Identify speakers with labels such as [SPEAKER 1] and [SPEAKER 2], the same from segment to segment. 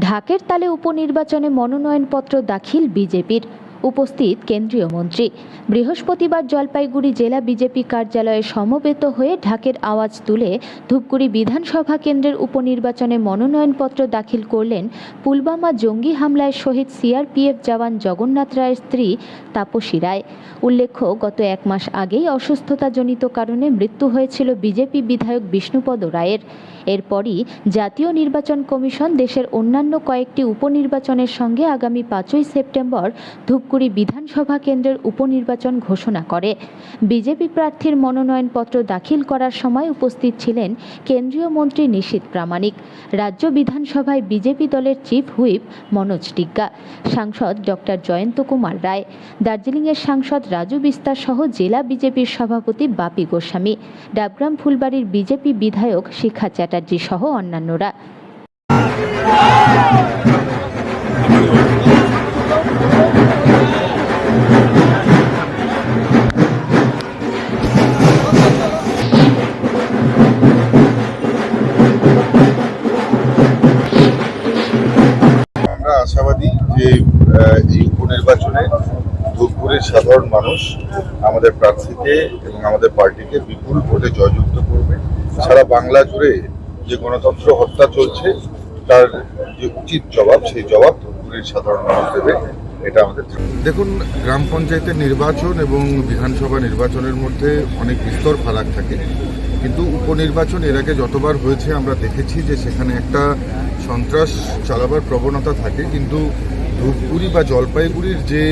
[SPEAKER 1] ঢাকের তালে উপনির্বাচনে মনোনয়নপত্র দাখিল বিজেপির। উপস্থিত কেন্দ্রীয় মন্ত্রী। বৃহস্পতিবার জলপাইগুড়ি জেলা বিজেপি কার্যালয়ে সমবেত হয়ে ঢাকের আওয়াজ তুলে ধূপগুড়ি বিধানসভা কেন্দ্রের উপনির্বাচনে মনোনয়নপত্র দাখিল করলেন পুলবামা জঙ্গি হামলায় শহীদ সিআরপিএফ জওয়ান জগন্নাথ রায়ের স্ত্রী তাপসী রায়। উল্লেখ্য, গত এক মাস আগেই অসুস্থতাজনিত কারণে মৃত্যু হয়েছিল বিজেপি বিধায়ক বিষ্ণুপদ রায়ের। এরপরই জাতীয় নির্বাচন কমিশন দেশের অন্যান্য কয়েকটি উপনির্বাচনের সঙ্গে আগামী পাঁচই সেপ্টেম্বর ধূপগুড়ি বিধানসভা কেন্দ্রের উপনির্বাচন ঘোষণা করে। বিজেপি প্রার্থীর মনোনয়নপত্র দাখিল করার সময় উপস্থিত ছিলেন কেন্দ্রীয় মন্ত্রী নিশীত প্রামাণিক, রাজ্য বিধানসভায় বিজেপি দলের চিফ হুইপ মনোজ টিগ্গা, সাংসদ ডক্টর জয়ন্ত কুমার রায়, দার্জিলিংয়ের সাংসদ রাজু বিস্তার সহ জেলা বিজেপির সভাপতি বাপি গোস্বামী, ডাবগ্রাম ফুলবাড়ির বিজেপি বিধায়ক শিখা চ্যাটার্জি সহ অন্যান্যরা।
[SPEAKER 2] এই উপনির্বাচনে ধূপগুড়ির সাধারণ মানুষ আমাদের প্রার্থীকে এবং আমাদের পার্টিকে বিপুল ভোটে জয়যুক্ত করবে। সারা বাংলা জুড়ে যে গণতন্ত্র হত্যা চলছে, তার যে উচিত জবাব, সেই জবাব ধূপগুড়ির সাধারণ মানুষ দেবে। এটা আমাদের দেখুন, গ্রাম পঞ্চায়েতের নির্বাচন এবং বিধানসভা নির্বাচনের মধ্যে অনেক বিস্তর ফারাক থাকে। কিন্তু উপনির্বাচন এর আগে যতবার হয়েছে, আমরা দেখেছি যে সেখানে একটা সন্ত্রাস চালাবার প্রবণতা থাকে। কিন্তু ধূপগুড়ি বা জলপাইগুড়ির যে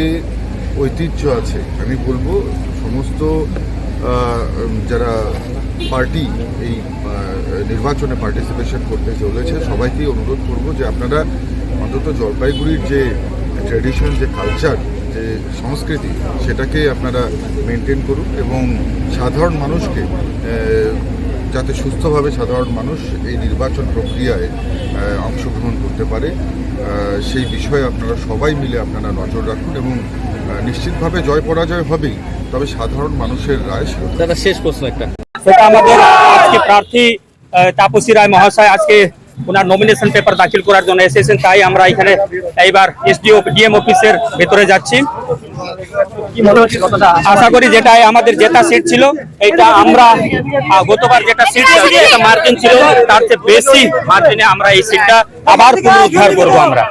[SPEAKER 2] ঐতিহ্য আছে, আমি বলব সমস্ত যারা পার্টি, এই নির্বাচনে পার্টিসিপেশন করতে চলেছে সবাইকেই অনুরোধ করব যে আপনারা অন্তত জলপাইগুড়ির যে ট্র্যাডিশন যে কালচার যে সংস্কৃতি, সেটাকে আপনারা মেনটেন করুন এবং সাধারণ মানুষকে যাতে সুস্থভাবে সাধারণ মানুষ এই নির্বাচন প্রক্রিয়ায় অংশগ্রহণ করতে পারে। সেই বিষয়ে আপনারা সবাই মিলে আপনারা নজর রাখুন এবং নিশ্চিতভাবে জয় পরাজয় হবেই। তবে সাধারণ মানুষের রায়।
[SPEAKER 3] দাদা শেষ প্রশ্ন একটা।
[SPEAKER 4] সেটা আমাদের আজকে প্রার্থী আহ, তাপসী রায় মহাশয় আজকে ওনার নমিনেশন পেপার দাখিল করার জন্য এসেছেন। তাই আমরা এখানে এইবার এসডিও ডিএম অফিসের ভেতরে যাচ্ছি। আশা করি যেটা আমাদের যেটা সিট ছিল এটা আমরা গতবার যেটা সিট যেটা মার্জিন ছিল, তার চেয়ে বেশি মার্জিনে আমরা এই সিটটা আবার পুনরুদ্ধার করব আমরা।